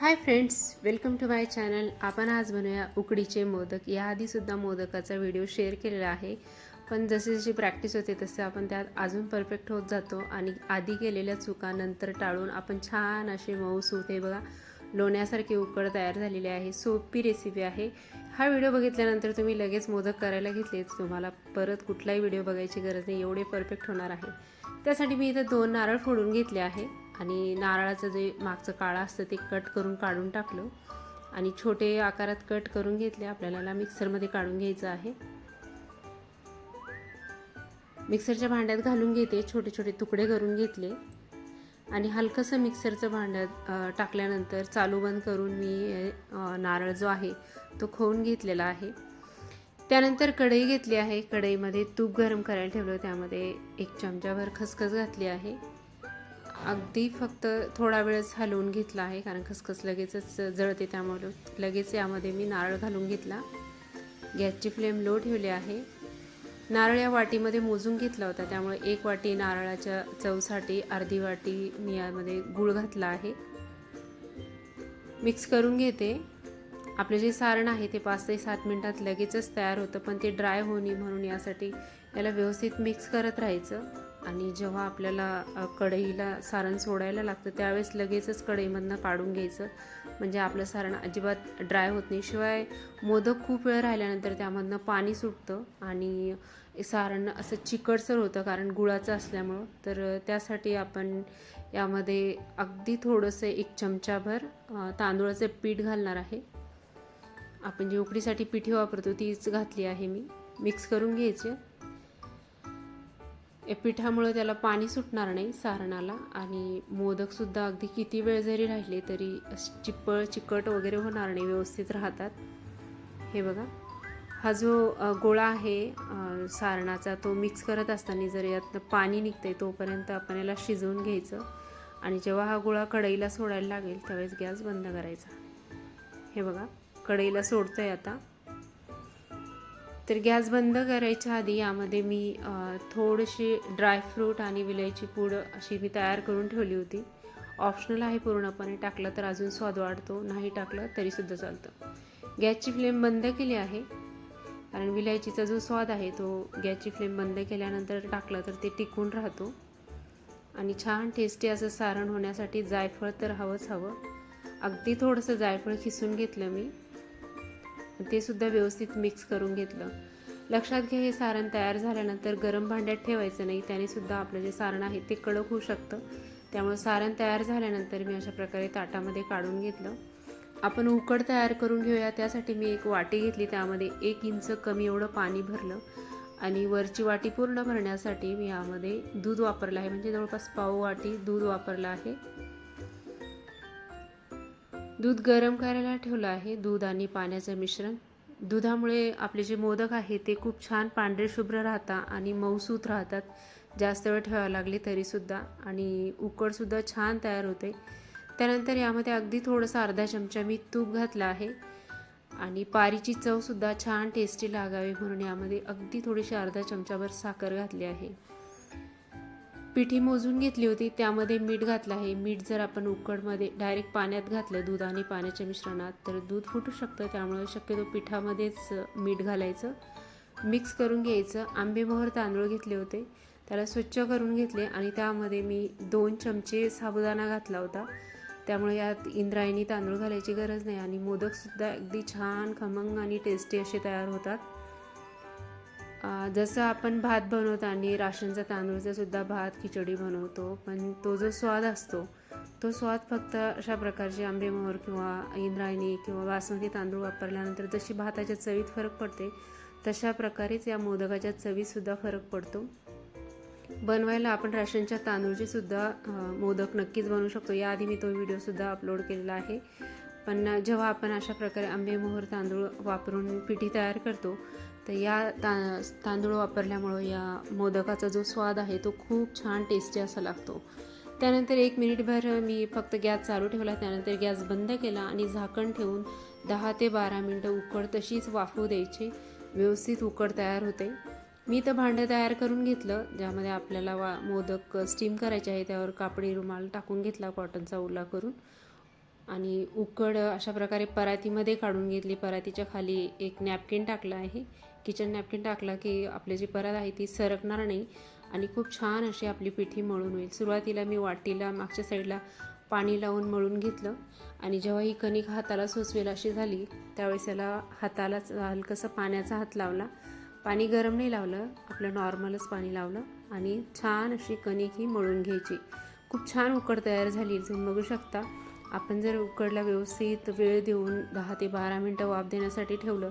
Hi friends welcome to my channel. आपण आज बनवूया उकडीचे मोदक. याआधीसुद्धा मोदकाचा व्हिडिओ शेअर केलेला आहे. पण जशी जशी प्रॅक्टिस होते तसे आपण त्यात अजून परफेक्ट होत जातो आणि आधी केलेल्या चुका नंतर टाळून आपण छान असे मऊ सूप हे बघा. लोण्यासारखी उकड तयार झालेली आहे. सोपी रेसिपी आहे. हा व्हिडिओ बघितल्यानंतर तुम्ही लगेच मोदक करायला घेतले तुम्हाला परत कुठलाही व्हिडिओ बघायची गरज नाही. एवढे परफेक्ट होणार आहे. त्यासाठी मी इथं दोन नारळ फोडून घेतले आहे. आणि नारळाचं जे मागचं काळं असतं ते कट करून काढून टाकलं. आणि छोटे आकारात कट करून घेतले. आपल्याला मिक्सरमध्ये काढून घ्यायचं आहे. मिक्सरच्या भांड्यात घालून घेते. छोटे छोटे तुकडे करून घेतले. आणि हलकंसं मिक्सरचं भांड्यात टाकल्यानंतर चालू बंद करून मी नारळ जो आहे तो खोवून घेतलेला आहे. त्यानंतर कढई घेतली आहे. कढईमध्ये तूप गरम करायला ठेवलं. त्यामध्ये एक चमचाभर खसखस घातली आहे. अगदी फक्त थोडा वेळच हलवून घेतला आहे कारण खसखस लगेचच जळते त्यामुळे. लगेच यामध्ये मी नारळ घालून घेतला. गॅसची फ्लेम लो ठेवली आहे. नारळ या वाटीमध्ये मोजून घेतला होता त्यामुळे एक वाटी नारळाच्या चवसाठी अर्धी वाटी मी यामध्ये गूळ घातला आहे. मिक्स करून घेते. आपले जे सारण आहे ते पाच ते सात मिनटात लगेचच तयार होतं पण ते ड्राय होणे म्हणून यासाठी याला व्यवस्थित मिक्स करत राहायचं. आणि जेव्हा आपल्याला कढईला सारण सोडायला लागतं त्यावेळेस लगेचच कढईमधनं काढून घ्यायचं. म्हणजे आपलं सारण अजिबात ड्राय होत नाही. शिवाय मोदक खूप वेळ राहिल्यानंतर त्यामधनं पाणी सुटतं आणि सारण असं चिकटसर होतं कारण गुळाचं असल्यामुळं. तर त्यासाठी आपण यामध्ये अगदी थोडंसं एक चमचाभर तांदूळाचं पीठ घालणार आहे. आपण जी उकडीसाठी पिठी वापरतो तीच घातली आहे मी. मिक्स करून घ्यायची. पिठामुळं त्याला पाणी सुटणार नाही सारणाला आणि मोदकसुद्धा अगदी किती वेळ जरी राहिले तरी चिप्पळ चिकट वगैरे होणार नाही व्यवस्थित राहतात. हे बघा. हा जो गोळा आहे सारणाचा तो मिक्स करत असताना जर यातनं पाणी निघतंय तोपर्यंत आपण याला शिजवून घ्यायचं आणि जेव्हा हा गोळा कढईला सोडायला लागेल त्यावेळेस गॅस बंद करायचा. हे बघा. कढईला सोडतोय आता. तर गॅस बंद करायच्या आधी यामध्ये मी थोडीशी ड्रायफ्रूट आणि विलायची पूड अशी मी तयार करून ठेवली होती. ऑप्शनल आहे पूर्णपणे टाकलं तर अजून स्वाद वाढतो नाही टाकलं तरीसुद्धा चालतं. गॅसची फ्लेम बंद केली आहे. कारण विलायचीचा जो स्वाद आहे तो गॅसची फ्लेम बंद केल्यानंतर टाकला तर ते टिकून राहतो. आणि छान टेस्टी असं सारण होण्यासाठी जायफळ तर हवंच हवं. अगदी थोडंसं जायफळ खिसून घेतलं मी. ते सुद्धा व्यवस्थित मिक्स करून घेतलं. लक्षात घ्या हे सारण तयार झाल्यानंतर गरम भांड्यात ठेवायचं नाही त्याने सुद्धा आपलं जे सारण आहे ते कडक होऊ शकतं. त्यामुळे सारण तयार झाल्यानंतर मी अशा प्रकारे ताटामध्ये काढून घेतलं. आपण उकड तयार करून घेऊया त्यासाठी मी एक वाटी घेतली त्यामध्ये एक इंच कमी एवढं पाणी भरलं. आणि वरची वाटी पूर्ण भरण्यासाठी मी यामध्ये दूध वापरलं आहे म्हणजे जवळपास पाव वाटी दूध वापरलं आहे. दूध गरम करायला ठेवलं आहे. दूध आणि पाण्याचं मिश्रण. दुधामुळे आपले जे मोदक आहे ते खूप छान पांढरे शुभ्र राहतात आणि मऊसूत राहतात. जास्त वेळ ठेवावं लागले तरीसुद्धा आणि उकडसुद्धा छान तयार होते. त्यानंतर यामध्ये अगदी थोडंसं अर्धा चमचा मी तूप घातलं आहे आणि पारीची चवसुद्धा छान टेस्टी लागावी म्हणून यामध्ये अगदी थोडीशी अर्धा चमचाभर साखर घातली आहे. पिठी मोजून घेतली होती. त्यामध्ये मीठ घातलं आहे. मीठ जर आपण उकडमध्ये डायरेक्ट पाण्यात घातलं दूध आणि पाण्याच्या मिश्रणात तर दूध फुटू शकतं. त्यामुळे शक्यतो पिठामध्येच मीठ घालायचं. मिक्स करून घ्यायचं. आंबेमोहर तांदूळ घेतले होते. त्याला स्वच्छ करून घेतले आणि त्यामध्ये मी दोन चमचे साबुदाणा घातला होता. त्यामुळे यात इंद्रायणी तांदूळ घालायची गरज नाही आणि मोदकसुद्धा अगदी छान खमंग आणि टेस्टी असे तयार होतात. जसं आपण भात बनवताना राशनचा तांदूळचा सुद्धा भात खिचडी बनवतो पण तो जो स्वाद असतो तो स्वाद फक्त अशा प्रकारचे आंबेमोहर किंवा इंद्रायणी किंवा बासमती तांदूळ वापरल्यानंतर जशी भाताच्या चवीत फरक पडते तशा प्रकारेच या मोदकाच्या चवीतसुद्धा फरक पडतो. बनवायला आपण राशनच्या तांदूळचे सुद्धा मोदक नक्कीच बनवू शकतो. याआधी मी तो व्हिडिओसुद्धा अपलोड केलेला आहे. पण जेव्हा आपण अशा प्रकारे आंबेमोहर तांदूळ वापरून पिठी तयार करतो तर या ता तांदूळ वापरल्यामुळं या मोदकाचा जो स्वाद आहे तो खूप छान टेस्टी असा लागतो. त्यानंतर एक मिनिटभर मी फक्त गॅस चालू ठेवला त्यानंतर गॅस बंद केला आणि झाकण ठेवून दहा ते बारा मिनटं उकड तशीच वाफू द्यायची. व्यवस्थित उकड तयार होते. मी तर भांडं तयार करून घेतलं ज्यामध्ये आपल्याला वा मोदक स्टीम करायचे आहे त्यावर कापडी रुमाल टाकून घेतला कॉटनचा ओला करून. आणि उकड अशा प्रकारे परातीमध्ये काढून घेतली. परातीच्या खाली एक नॅपकिन टाकलं आहे. किचन नॅपकिन टाकला की आपली जी परत आहे ती सरकणार नाही. आणि खूप छान अशी आपली पिठी मळून होईल. सुरुवातीला मी वाटीला मागच्या साईडला पाणी लावून मळून घेतलं. आणि जेव्हा ही कणिक हाताला सोचवेल अशी झाली त्यावेळेस याला हाताला हलकंसं पाण्याचा हात लावला. पाणी गरम नाही लावलं आपलं नॉर्मलच पाणी लावलं. आणि छान अशी कणिक ही मळून घ्यायची. खूप छान उकड तयार झाली. तुम्ही बघू शकता आपण जर उकडला व्यवस्थित वेळ देऊन दहा ते बारा मिनटं वाफ देण्यासाठी ठेवलं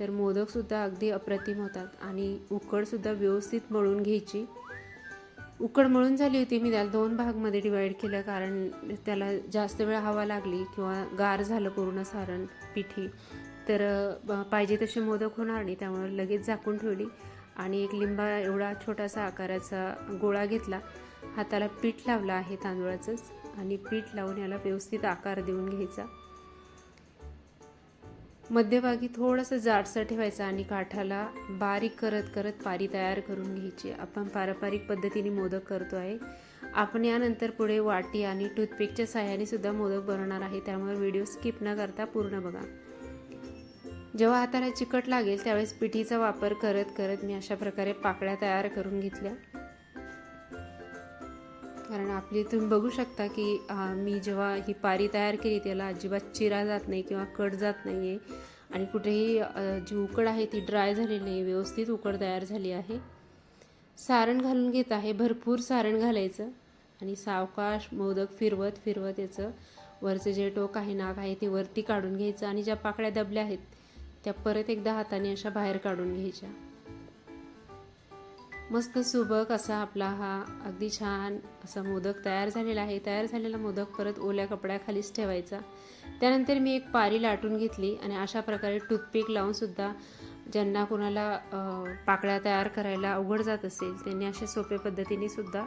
तर मोदकसुद्धा अगदी अप्रतिम होतात आणि उकडसुद्धा व्यवस्थित मळून घ्यायची. उकड मळून झाली होती मी त्याला दोन भागमध्ये डिवाईड केलं कारण त्याला जास्त वेळ हवा लागली किंवा गार झालं पूर्ण सारण पिठी. तर पाहिजे तसे मोदक होणार नाही त्यामुळे लगेच झाकून ठेवली आणि एक लिंबा एवढा छोटासा आकाराचा गोळा घेतला. हाताला पीठ लावलं आहे तांदूळाचंच आणि पीठ लावून याला व्यवस्थित आकार देऊन घ्यायचा. मध्यभागी थोडंसं जाडसं ठेवायचं आणि काठाला बारीक करत करत पारी तयार करून घ्यायची. आपण पारंपरिक पद्धतीने मोदक करतो आहे. आपण यानंतर पुढे वाटी आणि टूथपिकच्या साह्याने सुद्धा मोदक बनवणार आहे. त्यामुळे व्हिडिओ स्किप न करता पूर्ण बघा. जेव्हा हाताला चिकट लागेल त्यावेळेस पिठीचा वापर करत करत मी अशा प्रकारे पाकळ्या तयार करून घेतल्या. कारण आपली तुम्ही बघू शकता की मी जेव्हा ही पारी तयार केली त्याला अजिबात चिरा जात नाही किंवा कट जात नाही आहे आणि कुठेही जी उकड आहे ती ड्राय झालेली नाही व्यवस्थित उकड तयार झाली आहे. सारण घालून घेत आहे भरपूर सारण घालायचं. आणि सावकाश मोदक फिरवत फिरवत याचं वरचं जे टोक आहे नाक आहे ते वरती काढून घ्यायचं. आणि ज्या पाकळ्या दबल्या आहेत त्या परत एकदा हाताने अशा बाहेर काढून घ्यायच्या. मस्त सुबक असा आपला हा अगदी छान असा मोदक तयार झालेला आहे. तयार झालेला मोदक परत ओल्या कपड्याखालीच ठेवायचा. त्यानंतर मी एक पारी लाटून घेतली आणि अशा प्रकारे टूथपिक लावूनसुद्धा ज्यांना कोणाला पाकळ्या तयार करायला अवघड जात असेल त्यांनी अशा सोप्या पद्धतीने सुद्धा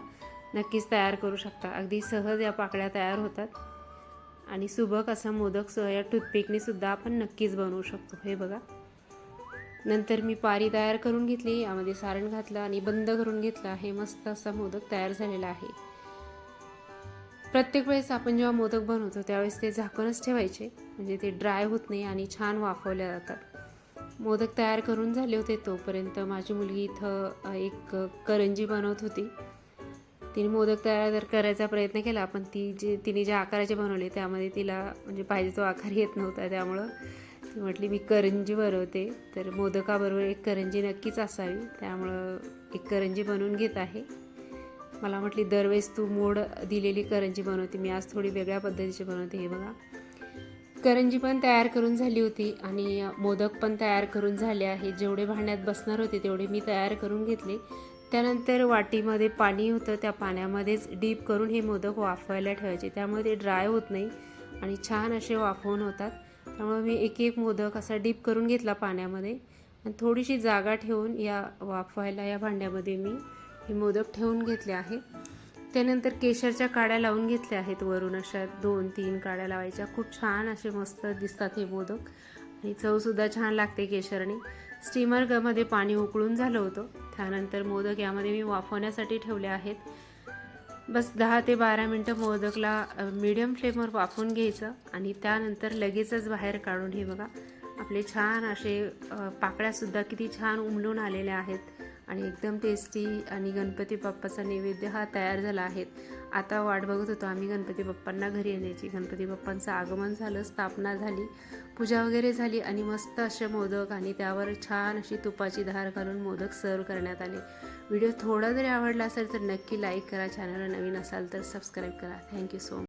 नक्कीच तयार करू शकता. अगदी सहज या पाकळ्या तयार होतात. आणि सुबक असा मोदक सह या टूथपिकने सुद्धा आपण नक्कीच बनवू शकतो. हे बघा. नंतर मी पारी तयार करून घेतली यामध्ये सारण घातलं आणि बंद करून घेतलं. हे मस्त असा मोदक तयार झालेला आहे. प्रत्येक वेळेस आपण जेव्हा मोदक बनवतो त्यावेळेस ते झाकणच ठेवायचे. म्हणजे ते ड्राय होत नाही आणि छान वाफवल्या जातात. मोदक तयार करून झाले होते तोपर्यंत माझी मुलगी इथं एक करंजी बनवत होती. तिने मोदक तयार तर करायचा प्रयत्न केला पण ती जे तिने ज्या आकाराचे बनवले त्यामध्ये तिला म्हणजे पाहिजे तो आकार येत नव्हता त्यामुळं. म्हटली मी करंजी बनवते. तर मोदकाबरोबर एक करंजी नक्कीच असावी. त्यामुळं एक करंजी बनवून घेत आहे. मला म्हटली दरवेळेस तू मोड दिलेली करंजी बनवते. मी आज थोडी वेगळ्या पद्धतीची बनवते. हे बघा. करंजी पण तयार करून झाली होती आणि मोदक पण तयार करून झाले आहे. जेवढे भांड्यात बसणार होते तेवढे मी तयार करून घेतले. त्यानंतर वाटीमध्ये पाणी होतं. त्या पाण्यामध्येच डीप करून हे मोदक वाफवायला ठेवायचे. त्यामुळे ते ड्राय होत नाही आणि छान असे वाफवून होतात. त्यामुळे मी एक एक मोदक असा डीप करून घेतला पाण्यामध्ये. आणि थोडीशी जागा ठेवून या वाफवायला या भांड्यामध्ये मी हे मोदक ठेवून घेतले आहे. त्यानंतर केशरच्या काड्या लावून घेतल्या आहेत वरून. अशा दोन तीन काड्या लावायच्या. खूप छान असे मस्त दिसतात हे मोदक. आणि चवसुद्धा छान लागते केशरने. स्टीमरमध्ये पाणी उकळून झालं होतं. त्यानंतर मोदक यामध्ये मी वाफवण्यासाठी ठेवले आहेत. बस दहा ते बारा मिनटं मोदकला मीडियम फ्लेमवर वाफवून घ्यायचं आणि त्यानंतर लगेचच बाहेर काढून हे बघा आपले छान असे पाकळ्यासुद्धा किती छान उमलून आलेल्या आहेत. आणि एकदम टेस्टी आणि गणपती बाप्पाचा नैवेद्य हा तयार झाला आहे. आता वाट बघत होतो आम्ही गणपती बाप्पांना घरी येण्याची गणपती बाप्पांचं आगमन झालं स्थापना झाली पूजा वगैरे झाली आणि मस्त असे मोदक आणि त्यावर छान अशी तुपाची धार घालून मोदक सर्व करण्यात आले. व्हिडिओ थोडा जरी आवडला असेल तर नक्की लाईक करा. चॅनलला नवीन असाल तर सबस्क्राईब करा. Thank you so much